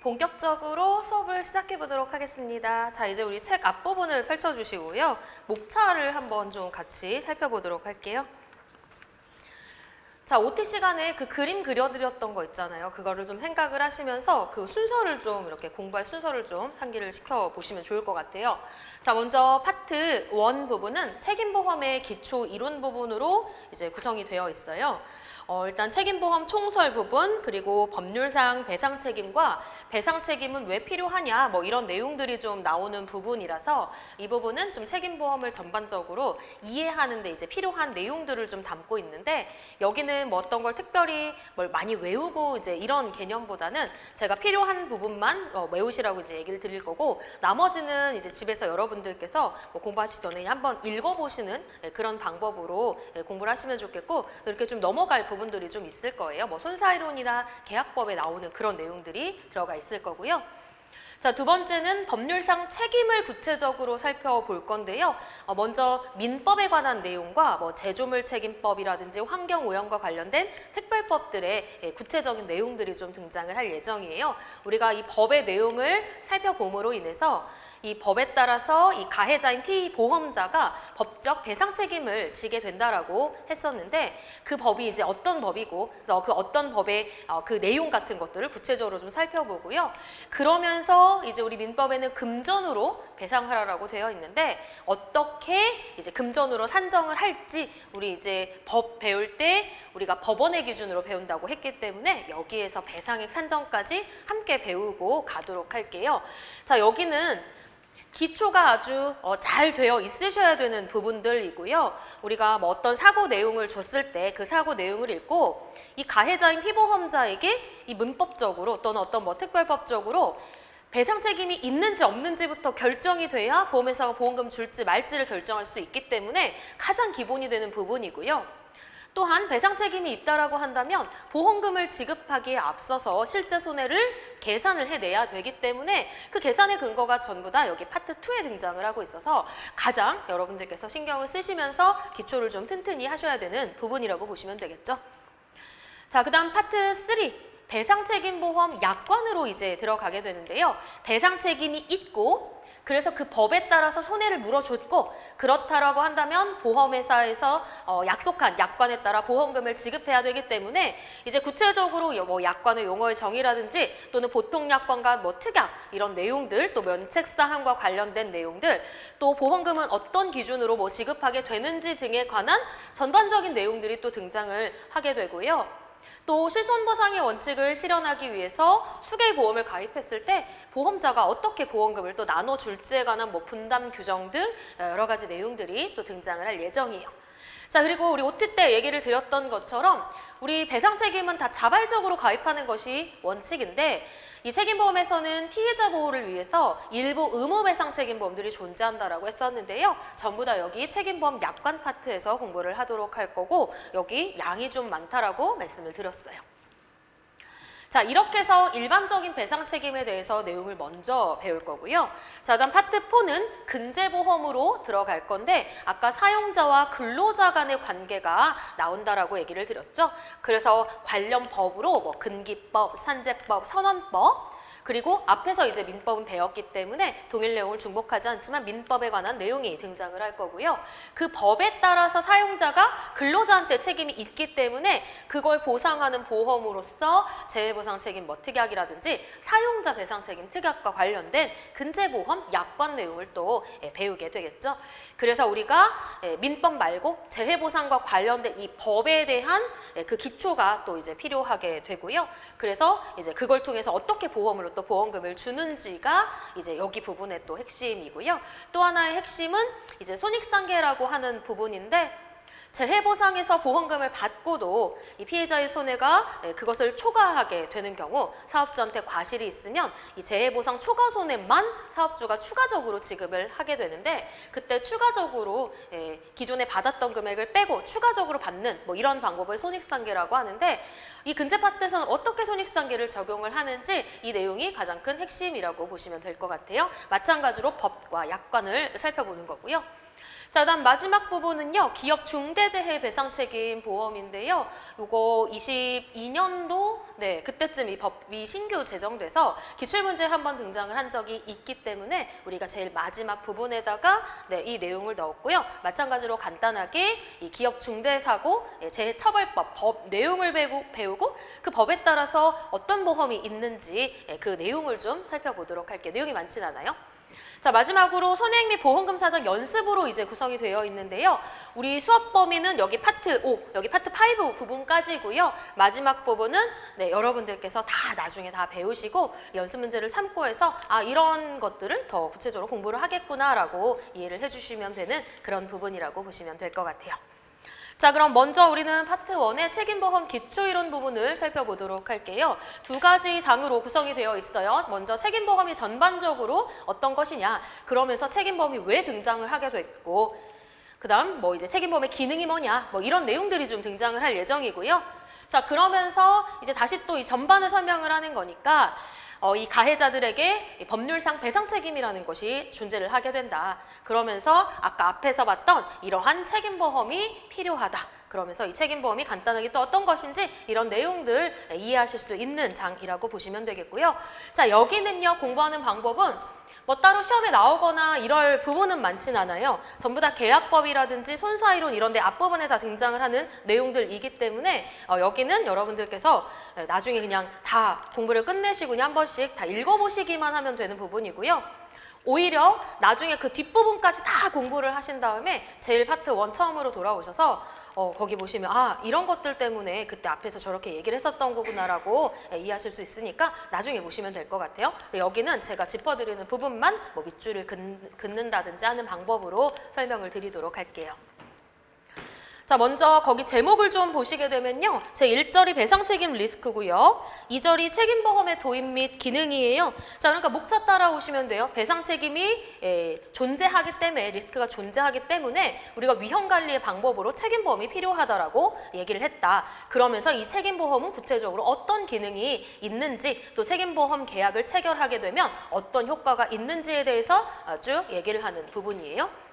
본격적으로 수업을 시작해 보도록 하겠습니다. 자, 이제 우리 책 앞부분을 펼쳐 주시고요. 목차를 한번 좀 같이 살펴보도록 할게요. 자, OT 시간에 그 그림 그려드렸던 거 있잖아요. 그거를 좀 생각을 하시면서 그 순서를 좀 이렇게 공부할 순서를 좀 상기를 시켜 보시면 좋을 것 같아요. 자, 먼저 파트 1 부분은 책임보험의 기초 이론 부분으로 이제 구성이 되어 있어요. 어, 일단 책임보험 총설 부분 그리고 법률상 배상 책임과 배상 책임은 왜 필요하냐 뭐 이런 내용들이 좀 나오는 부분이라서 이 부분은 좀 책임보험을 전반적으로 이해하는 데 이제 필요한 내용들을 좀 담고 있는데 여기는 뭐 어떤 걸 특별히 뭘 많이 외우고 이제 이런 개념보다는 제가 필요한 부분만 어, 외우시라고 이제 얘기를 드릴 거고 나머지는 이제 집에서 여러분들께서 뭐 공부하시기 전에 한번 읽어보시는 예, 그런 방법으로 예, 공부를 하시면 좋겠고 이렇게 좀 넘어갈 부분 들이 좀 있을 거예요. 뭐 손사이론이나 계약법에 나오는 그런 내용들이 들어가 있을 거고요. 자, 두 번째는 법률상 책임을 구체적으로 살펴볼 건데요. 어, 먼저 민법에 관한 내용과 뭐 제조물 책임법이라든지 환경 오염과 관련된 특별법들의 예, 구체적인 내용들이 좀 등장을 할 예정이에요. 우리가 이 법의 내용을 살펴봄으로 인해서 이 법에 따라서 이 가해자인 피보험자가 법적 배상 책임을 지게 된다라고 했었는데 그 법이 이제 어떤 법이고 그래서 그 어떤 법의 어, 그 내용 같은 것들을 구체적으로 좀 살펴보고요. 그러면서 이제 우리 민법에는 금전으로 배상하라라고 되어 있는데 어떻게 이제 금전으로 산정을 할지 우리 이제 법 배울 때 우리가 법원의 기준으로 배운다고 했기 때문에 여기에서 배상액 산정까지 함께 배우고 가도록 할게요. 자, 여기는 기초가 아주 어, 잘 되어 있으셔야 되는 부분들이고요. 우리가 뭐 어떤 사고 내용을 줬을 때 그 사고 내용을 읽고 이 가해자인 피보험자에게 이 문법적으로 또는 어떤 뭐 특별법적으로 배상 책임이 있는지 없는지부터 결정이 돼야 보험회사가 보험금 줄지 말지를 결정할 수 있기 때문에 가장 기본이 되는 부분이고요. 또한 배상 책임이 있다라고 한다면 보험금을 지급하기에 앞서서 실제 손해를 계산을 해내야 되기 때문에 그 계산의 근거가 전부 다 여기 파트 2에 등장을 하고 있어서 가장 여러분들께서 신경을 쓰시면서 기초를 좀 튼튼히 하셔야 되는 부분이라고 보시면 되겠죠. 자, 그 다음 파트 3. 배상 책임 보험 약관으로 이제 들어가게 되는데요. 배상 책임이 있고 그래서 그 법에 따라서 손해를 물어줬고 그렇다라고 한다면 보험회사에서 어, 약속한 약관에 따라 보험금을 지급해야 되기 때문에 이제 구체적으로 요- 뭐 약관의 용어의 정의라든지 또는 보통 약관과 뭐 특약 이런 내용들 또 면책 사항과 관련된 내용들 또 보험금은 어떤 기준으로 뭐 지급하게 되는지 등에 관한 전반적인 내용들이 또 등장을 하게 되고요. 또 실손보상의 원칙을 실현하기 위해서 수개보험을 가입했을 때 보험자가 어떻게 보험금을 또 나눠줄지에 관한 뭐 분담 규정 등 여러 가지 내용들이 또 등장을 할 예정이에요. 자 그리고 우리 OT 때 얘기를 드렸던 것처럼 우리 배상 책임은 다 자발적으로 가입하는 것이 원칙인데 이 책임보험에서는 피해자 보호를 위해서 일부 의무 배상 책임보험들이 존재한다라고 했었는데요. 전부 다 여기 책임보험 약관 파트에서 공부를 하도록 할 거고 여기 양이 좀 많다라고 말씀을 드렸어요. 자, 이렇게 해서 일반적인 배상 책임에 대해서 내용을 먼저 배울 거고요. 자, 다음 파트 4는 근제보험으로 들어갈 건데 아까 사용자와 근로자 간의 관계가 나온다라고 얘기를 드렸죠. 그래서 관련 법으로 뭐 근기법, 산재법, 선언법 그리고 앞에서 이제 민법은 배웠기 때문에 동일 내용을 중복하지 않지만 민법에 관한 내용이 등장을 할 거고요. 그 법에 따라서 사용자가 근로자한테 책임이 있기 때문에 그걸 보상하는 보험으로서 재해보상 책임 뭐 특약이라든지 사용자 배상 책임 특약과 관련된 근제보험 약관 내용을 또 예, 배우게 되겠죠. 그래서 우리가 예, 민법 말고 재해보상과 관련된 이 법에 대한 예, 그 기초가 또 이제 필요하게 되고요. 그래서 이제 그걸 통해서 어떻게 보험으로 또 보험금을 주는지가 이제 여기 부분의 또 핵심이고요. 또 하나의 핵심은 이제 손익상계라고 하는 부분인데 재해보상에서 보험금을 받고도 이 피해자의 손해가 예, 그것을 초과하게 되는 경우 사업주한테 과실이 있으면 이 재해보상 초과 손해만 사업주가 추가적으로 지급을 하게 되는데 그때 추가적으로 예, 기존에 받았던 금액을 빼고 추가적으로 받는 뭐 이런 방법을 손익상계라고 하는데 이 근제 파트에서는 어떻게 손익상계를 적용을 하는지 이 내용이 가장 큰 핵심이라고 보시면 될 것 같아요. 마찬가지로 법과 약관을 살펴보는 거고요. 자, 다음 마지막 부분은요. 기업 중대재해 배상 책임 보험인데요. 요거 22년도 네, 그때쯤 이 법이 신규 제정돼서 기출 문제에 한번 등장을 한 적이 있기 때문에 우리가 제일 마지막 부분에다가 네, 이 내용을 넣었고요. 마찬가지로 간단하게 이 기업 중대 사고 예, 재처벌법 법 내용을 배우고, 배우고 그 법에 따라서 어떤 보험이 있는지 예, 그 내용을 좀 살펴보도록 할게요. 내용이 많진 않아요. 자 마지막으로 손해액 및 보험금 사정 연습으로 이제 구성이 되어 있는데요. 우리 수업 범위는 여기 파트 5, 여기 파트 5 부분까지고요. 마지막 부분은 네, 여러분들께서 다 나중에 다 배우시고 연습 문제를 참고해서 아 이런 것들을 더 구체적으로 공부를 하겠구나라고 이해를 해 주시면 되는 그런 부분이라고 보시면 될 것 같아요. 자 그럼 먼저 우리는 파트 1의 책임보험 기초이론 부분을 살펴보도록 할게요. 두 가지 장으로 구성이 되어 있어요. 먼저 책임보험이 전반적으로 어떤 것이냐 그러면서 책임보험이 왜 등장을 하게 됐고 그 다음 뭐 이제 책임보험의 기능이 뭐냐 뭐 이런 내용들이 좀 등장을 할 예정이고요. 자 그러면서 이제 다시 또 이 전반을 설명을 하는 거니까 어, 이 가해자들에게 이 법률상 배상 책임이라는 것이 존재를 하게 된다. 그러면서 아까 앞에서 봤던 이러한 책임보험이 필요하다. 그러면서 이 책임보험이 간단하게 또 어떤 것인지 이런 내용들 이해하실 수 있는 장이라고 보시면 되겠고요. 자 여기는요 공부하는 방법은 뭐 따로 시험에 나오거나 이럴 부분은 많진 않아요. 전부 다 계약법이라든지 손사이론 이런 데 앞부분에 다 등장을 하는 내용들이기 때문에 어, 여기는 여러분들께서 나중에 그냥 다 공부를 끝내시고 그냥 한 번씩 다 읽어보시기만 하면 되는 부분이고요. 오히려 나중에 그 뒷부분까지 다 공부를 하신 다음에 제일 파트 원 처음으로 돌아오셔서 어, 거기 보시면 아 이런 것들 때문에 그때 앞에서 저렇게 얘기를 했었던 거구나라고 예, 이해하실 수 있으니까 나중에 보시면 될 것 같아요. 여기는 제가 짚어드리는 부분만 뭐 밑줄을 긋, 긋는다든지 하는 방법으로 설명을 드리도록 할게요. 자, 먼저 거기 제목을 좀 보시게 되면요. 제 1절이 배상 책임 리스크고요. 2절이 책임 보험의 도입 및 기능이에요. 자, 그러니까 목차 따라오시면 돼요. 배상 책임이 에, 존재하기 때문에 리스크가 존재하기 때문에 우리가 위험 관리의 방법으로 책임 보험이 필요하다라고 얘기를 했다. 그러면서 이 책임 보험은 구체적으로 어떤 기능이 있는지 또 책임 보험 계약을 체결하게 되면 어떤 효과가 있는지에 대해서 쭉 얘기를 하는 부분이에요.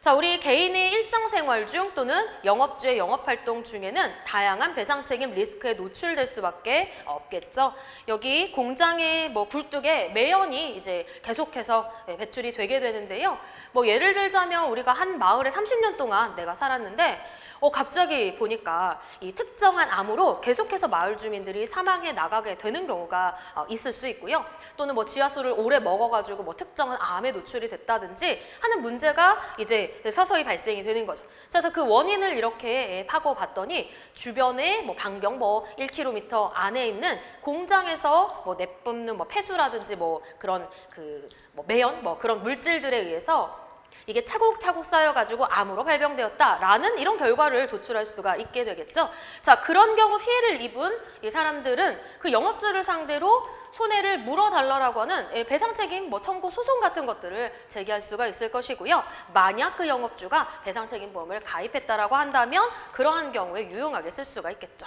자, 우리 개인의 일상생활 중 또는 영업주의 영업활동 중에는 다양한 배상 책임 리스크에 노출될 수밖에 없겠죠. 여기 공장의 뭐 굴뚝에 매연이 이제 계속해서 예, 배출이 되게 되는데요. 뭐 예를 들자면 우리가 한 마을에 30년 동안 내가 살았는데 어, 갑자기 보니까 이 특정한 암으로 계속해서 마을 주민들이 사망해 나가게 되는 경우가 어, 있을 수 있고요. 또는 뭐 지하수를 오래 먹어가지고 뭐 특정한 암에 노출이 됐다든지 하는 문제가 이제 서서히 발생이 되는 거죠. 자, 그래서 그 원인을 이렇게 파고 봤더니 주변에 뭐 반경 뭐 1km 안에 있는 공장에서 뭐 내뿜는 뭐 폐수라든지 뭐 그런 그 뭐 매연 뭐 그런 물질들에 의해서 이게 차곡차곡 쌓여가지고 암으로 발병되었다라는 이런 결과를 도출할 수가 있게 되겠죠. 자, 그런 경우 피해를 입은 이 사람들은 그 영업주를 상대로 손해를 물어달라고 하는 예, 배상 책임 뭐 청구 소송 같은 것들을 제기할 수가 있을 것이고요. 만약 그 영업주가 배상 책임 보험을 가입했다라고 한다면 그러한 경우에 유용하게 쓸 수가 있겠죠.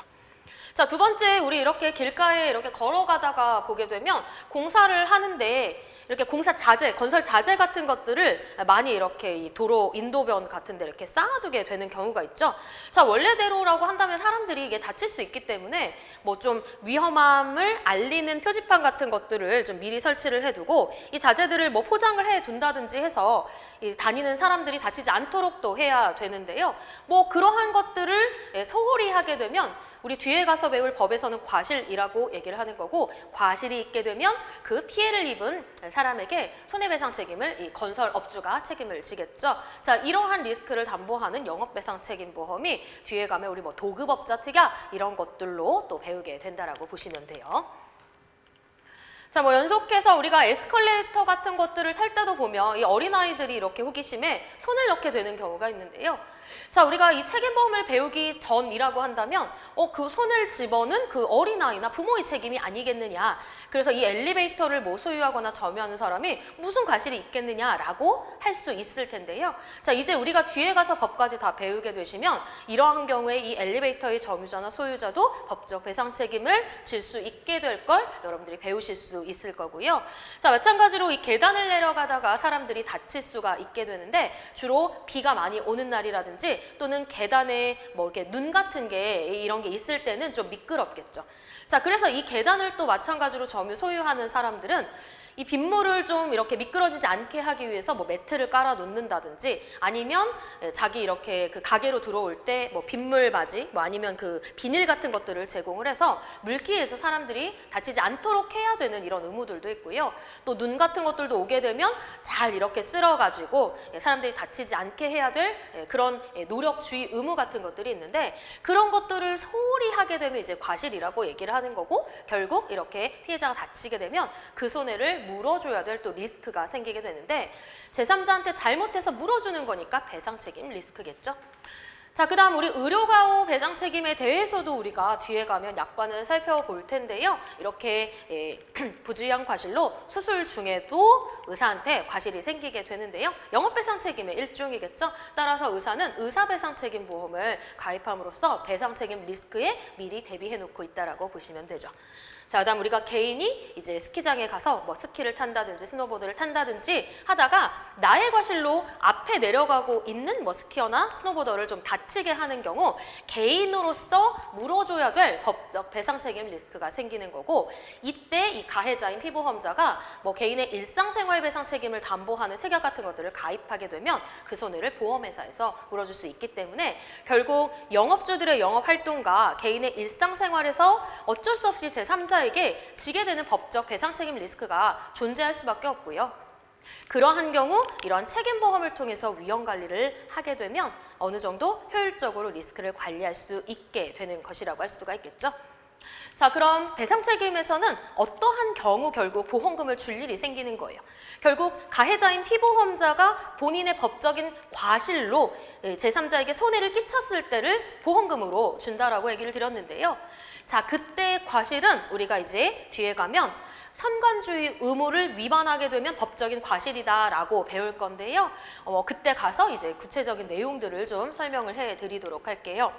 자, 두 번째 우리 이렇게 길가에 이렇게 걸어가다가 보게 되면 공사를 하는데 이렇게 공사 자재, 건설 자재 같은 것들을 많이 이렇게 이 도로 인도변 같은 데 이렇게 쌓아두게 되는 경우가 있죠. 자, 원래대로라고 한다면 사람들이 이게 다칠 수 있기 때문에 뭐 좀 위험함을 알리는 표지판 같은 것들을 좀 미리 설치를 해두고 이 자재들을 뭐 포장을 해 둔다든지 해서 이 다니는 사람들이 다치지 않도록 또 해야 되는데요. 뭐 그러한 것들을 예, 소홀히 하게 되면 우리 뒤에 가서 배울 법에서는 과실이라고 얘기를 하는 거고 과실이 있게 되면 그 피해를 입은 사람에게 손해배상 책임을 이 건설 업주가 책임을 지겠죠. 자 이러한 리스크를 담보하는 영업배상 책임 보험이 뒤에 가면 우리 뭐 도급업자 특약 이런 것들로 또 배우게 된다라고 보시면 돼요. 자, 뭐 연속해서 우리가 에스컬레이터 같은 것들을 탈 때도 보면 이 어린아이들이 이렇게 호기심에 손을 넣게 되는 경우가 있는데요. 자, 우리가 이 책임보험을 배우기 전이라고 한다면, 어, 그 손을 집어는 그 어린아이나 부모의 책임이 아니겠느냐. 그래서 이 엘리베이터를 뭐 소유하거나 점유하는 사람이 무슨 과실이 있겠느냐라고 할 수 있을 텐데요. 자, 이제 우리가 뒤에 가서 법까지 다 배우게 되시면 이러한 경우에 이 엘리베이터의 점유자나 소유자도 법적 배상 책임을 질 수 있게 될 걸 여러분들이 배우실 수 있을 거고요. 자, 마찬가지로 이 계단을 내려가다가 사람들이 다칠 수가 있게 되는데 주로 비가 많이 오는 날이라든지 또는 계단에 뭐 이렇게 눈 같은 게 이런 게 있을 때는 좀 미끄럽겠죠. 자, 그래서 이 계단을 또 마찬가지로 점유 소유하는 사람들은 이 빗물을 좀 이렇게 미끄러지지 않게 하기 위해서 뭐 매트를 깔아 놓는다든지 아니면 예, 자기 이렇게 그 가게로 들어올 때 뭐 빗물 바지 뭐 아니면 그 비닐 같은 것들을 제공을 해서 물기에서 사람들이 다치지 않도록 해야 되는 이런 의무들도 있고요. 또 눈 같은 것들도 오게 되면 잘 이렇게 쓸어 가지고 예, 사람들이 다치지 않게 해야 될 예, 그런 예, 노력 주의 의무 같은 것들이 있는데 그런 것들을 소홀히 하게 되면 이제 과실이라고 얘기를 하는 거고 결국 이렇게 피해자가 다치게 되면 그 손해를 물어줘야 될 또 리스크가 생기게 되는데 제3자한테 잘못해서 물어주는 거니까 배상 책임 리스크겠죠. 자, 그 다음 우리 의료가호 배상 책임에 대해서도 우리가 뒤에 가면 약관을 살펴볼 텐데요. 이렇게 예, 부주의한 과실로 수술 중에도 의사한테 과실이 생기게 되는데요. 영업배상 책임의 일종이겠죠. 따라서 의사는 의사배상 책임 보험을 가입함으로써 배상 책임 리스크에 미리 대비해 놓고 있다라고 보시면 되죠. 자, 그다음 우리가 개인이 이제 스키장에 가서 뭐 스키를 탄다든지 스노보드를 탄다든지 하다가 나의 과실로 앞에 내려가고 있는 뭐 스키어나 스노보더를 좀 다치게 하는 경우 개인으로서 물어줘야 될 법적 배상 책임 리스크가 생기는 거고 이때 이 가해자인 피보험자가 뭐 개인의 일상생활 배상 책임을 담보하는 책약 같은 것들을 가입하게 되면 그 손해를 보험회사에서 물어줄 수 있기 때문에 결국 영업주들의 영업 활동과 개인의 일상생활에서 어쩔 수 없이 제3자 에게 지게 되는 법적 배상 책임 리스크가 존재할 수밖에 없고요. 그러한 경우 이러한 책임보험을 통해서 위험 관리를 하게 되면 어느 정도 효율적으로 리스크를 관리할 수 있게 되는 것이라고 할 수가 있겠죠. 자, 그럼 배상 책임에서는 어떠한 경우 결국 보험금을 줄 일이 생기는 거예요. 결국 가해자인 피보험자가 본인의 법적인 과실로 예, 제3자에게 손해를 끼쳤을 때를 보험금으로 준다라고 얘기를 드렸는데요. 자, 그때 과실은 우리가 이제 뒤에 가면 선관주의 의무를 위반하게 되면 법적인 과실이다라고 배울 건데요. 어, 그때 가서 이제 구체적인 내용들을 좀 설명을 해 드리도록 할게요.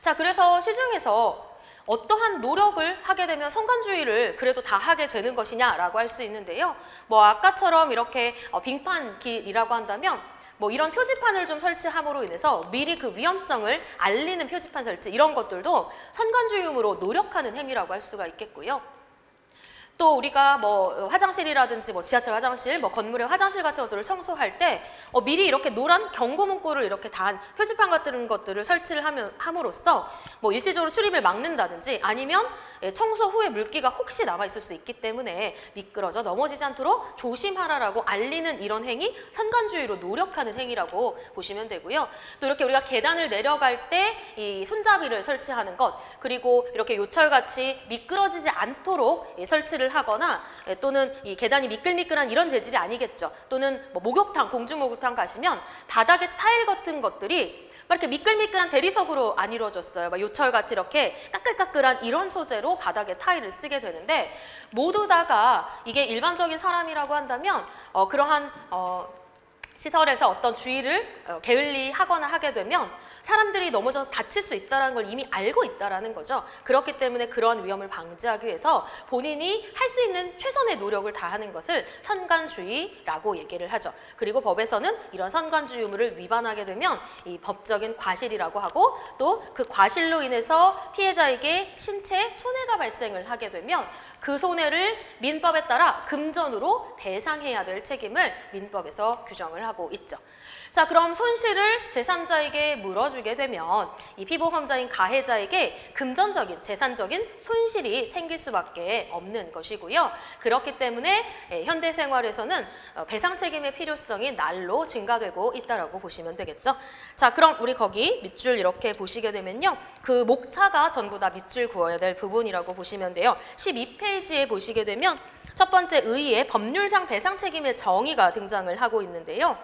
자, 그래서 시중에서 어떠한 노력을 하게 되면 성관주의를 그래도 다 하게 되는 것이냐라고 할 수 있는데요. 뭐 아까처럼 이렇게 어, 빙판길이라고 한다면 뭐 이런 표지판을 좀 설치함으로 인해서 미리 그 위험성을 알리는 표지판 설치 이런 것들도 선관주의음으로 노력하는 행위라고 할 수가 있겠고요. 또 우리가 뭐 화장실이라든지 뭐 지하철 화장실, 뭐 건물의 화장실 같은 것들을 청소할 때 어, 미리 이렇게 노란 경고 문구를 이렇게 단 표지판 같은 것들을 설치를 하면 함으로써 뭐 일시적으로 출입을 막는다든지 아니면 예, 청소 후에 물기가 혹시 남아 있을 수 있기 때문에 미끄러져 넘어지지 않도록 조심하라라고 알리는 이런 행위 선관주의로 노력하는 행위라고 보시면 되고요. 또 이렇게 우리가 계단을 내려갈 때 이 손잡이를 설치하는 것 그리고 이렇게 요철같이 미끄러지지 않도록 예, 설치를 하거나 예, 또는 이 계단이 미끌미끌한 이런 재질이 아니겠죠. 또는 뭐 목욕탕, 공중 목욕탕 가시면 바닥에 타일 같은 것들이 막 이렇게 미끌미끌한 대리석으로 안 이루어졌어요. 막 요철같이 이렇게 까끌까끌한 이런 소재로 바닥에 타일을 쓰게 되는데 모두 다가 이게 일반적인 사람이라고 한다면 어, 그러한 어, 시설에서 어떤 주의를 어, 게을리 하거나 하게 되면 사람들이 넘어져서 다칠 수 있다는 걸 이미 알고 있다라는 거죠. 그렇기 때문에 그런 위험을 방지하기 위해서 본인이 할 수 있는 최선의 노력을 다하는 것을 선관주의라고 얘기를 하죠. 그리고 법에서는 이런 선관주의 의무를 위반하게 되면 이 법적인 과실이라고 하고 또 그 과실로 인해서 피해자에게 신체 손해가 발생을 하게 되면 그 손해를 민법에 따라 금전으로 배상해야 될 책임을 민법에서 규정을 하고 있죠. 자, 그럼 손실을 제3자에게 물어주게 되면 이 피보험자인 가해자에게 금전적인, 재산적인 손실이 생길 수밖에 없는 것이고요. 그렇기 때문에 예, 현대 생활에서는 어, 배상 책임의 필요성이 날로 증가되고 있다라고 보시면 되겠죠. 자, 그럼 우리 거기 밑줄 이렇게 보시게 되면요. 그 목차가 전부 다 밑줄 그어야 될 부분이라고 보시면 돼요. 12페이지에 보시게 되면 첫 번째 의의의 법률상 배상 책임의 정의가 등장을 하고 있는데요.